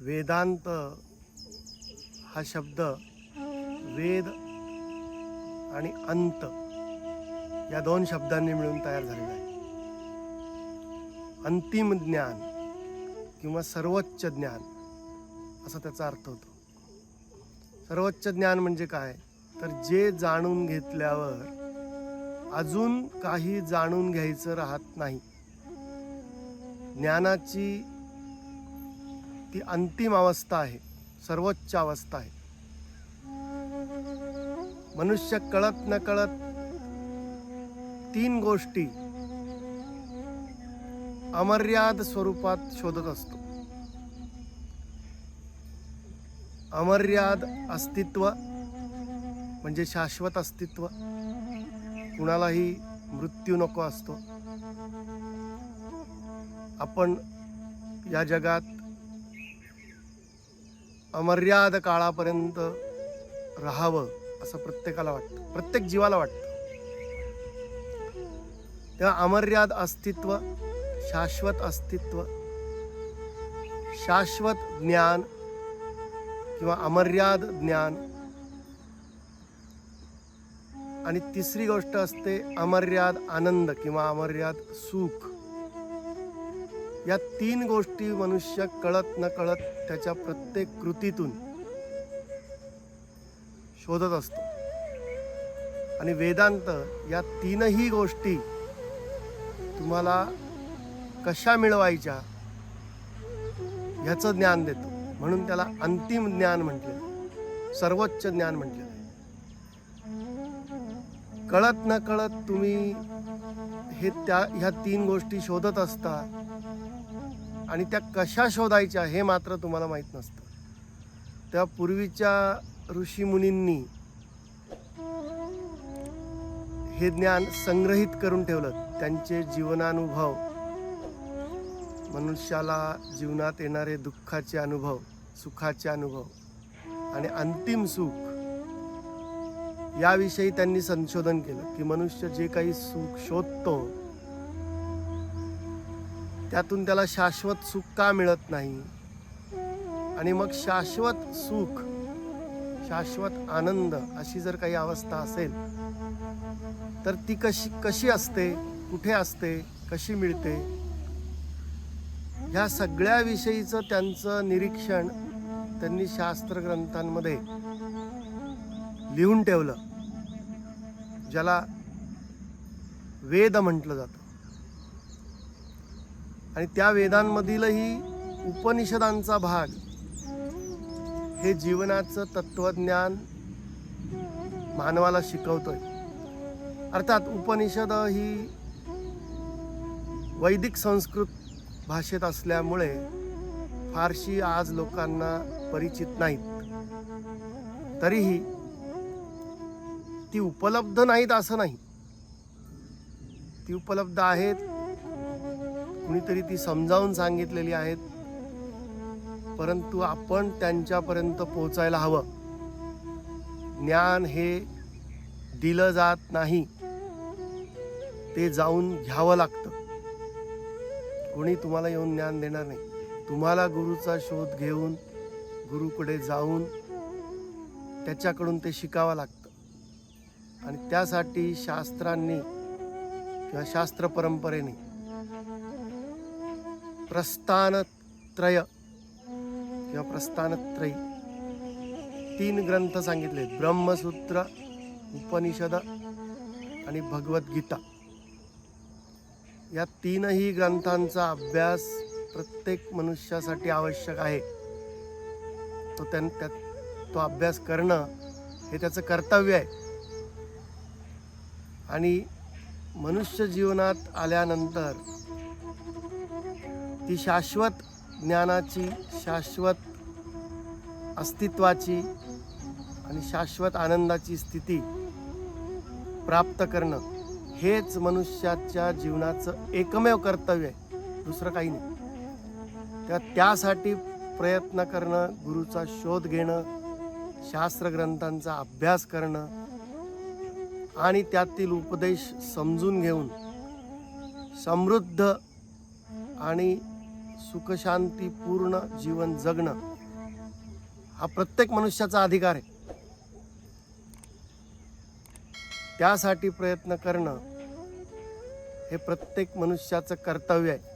वेदांत हा शब्द वेद आणि अंत या दोन शब्दांनी मिळून तयार झालेला आहे. अंतिम ज्ञान किंवा सर्वोच्च ज्ञान असा त्याचा अर्थ होतो. सर्वोच्च ज्ञान म्हणजे काय? तर जे जाणून घेतल्यावर अजून काही जाणून घ्यायचं राहत नाही. ज्ञानाची ती अंतिम अवस्था आहे सर्वोच्च अवस्था आहे. मनुष्य कळत न कळत तीन गोष्टी अमर्याद स्वरूपात शोधत असतो. अमर्याद अस्तित्व म्हणजे शाश्वत अस्तित्व. कुणालाही मृत्यू नको असतो. आपण या जगात अमर्याद काळापर्यंत राहावं असं प्रत्येकाला वाटतं. प्रत्येक जीवाला वाटतं. तेव्हा अमर्याद अस्तित्व शाश्वत अस्तित्व शाश्वत ज्ञान किंवा अमर्याद ज्ञान. आणि तिसरी गोष्ट असते अमर्याद आनंद किंवा अमर्याद सुख. या तीन गोष्टी मनुष्य कळत न कळत त्याच्या प्रत्येक कृतीतून शोधत असतो. आणि वेदांत या तीनही गोष्टी तुम्हाला कशा मिळवायच्या ह्याचं ज्ञान देतो. म्हणून त्याला अंतिम ज्ञान म्हटलं सर्वोच्च ज्ञान म्हटलं कळत न कळत तुम्ही हे त्या ह्या तीन गोष्टी शोधत असता आणि त्या कशा शोधायच्या हे मात्र तुम्हाला माहीत नसतं. त्या पूर्वीच्या ऋषीमुनींनी हे ज्ञान संग्रहित करून ठेवलं. त्यांचे जीवनानुभव मनुष्याला जीवनात येणारे दुःखाचे अनुभव सुखाचे अनुभव आणि अंतिम सुख याविषयी त्यांनी संशोधन केलं की मनुष्य जे काही सुख शोधतो त्यातून त्याला शाश्वत सुख का मिळत नाही? आणि मग शाश्वत सुख शाश्वत आनंद अशी जर काही अवस्था असेल तर ती कशी कशी असते? कुठे असते? कशी मिळते? ह्या सगळ्या विषयीचं त्यांचं निरीक्षण त्यांनी शास्त्र ग्रंथांमध्ये लिहून ठेवलं ज्याला वेद म्हटलं जातं. आणि त्या वेदांमधीलही उपनिषदांचा भाग हे जीवनाचं तत्वज्ञान मानवाला शिकवतोय. अर्थात उपनिषद ही वैदिक संस्कृत भाषेत असल्यामुळे फारशी आज लोकांना परिचित नाहीत. तरीही ती उपलब्ध नाहीत असं नाही. ती उपलब्ध आहेत कुणीतरी ती समजावून सांगितलेली आहेत. परंतु आपण त्यांच्यापर्यंत पोहोचायला हवं. ज्ञान हे दिलं जात नाही. ते जाऊन घ्यावं लागतं. कोणी तुम्हाला येऊन ज्ञान देणार नाही. तुम्हाला गुरुचा शोध घेऊन गुरुकडे जाऊन त्याच्याकडून ते शिकावं लागतं. आणि त्यासाठी शास्त्रांनी किंवा शास्त्र परंपरेने प्रस्थानत्रय. किंवा प्रस्थानत्रयी. तीन ग्रंथ सांगितले. ब्रह्मसूत्र उपनिषद आणि भगवद्गीता. या तीनही ग्रंथांचा अभ्यास प्रत्येक मनुष्यासाठी आवश्यक आहे. तो त्यां त्या तो अभ्यास करणं हे त्याचं कर्तव्य आहे. आणि मनुष्य जीवनात आल्यानंतर ती शाश्वत ज्ञानाची शाश्वत अस्तित्वाची आणि शाश्वत आनंदाची स्थिती प्राप्त करणं हेच मनुष्याच्या जीवनाचं एकमेव कर्तव्य आहे. दुसरं काही नाही. त्या त्यासाठी प्रयत्न करणं गुरुचा शोध घेणं शास्त्रग्रंथांचा अभ्यास करणं आणि त्यातील उपदेश समजून घेऊन समृद्ध आणि सुखशांतीपूर्ण जीवन जगणं हा प्रत्येक मनुष्याचा अधिकार आहे. त्यासाठी प्रयत्न करणं हे प्रत्येक मनुष्याचं कर्तव्य आहे.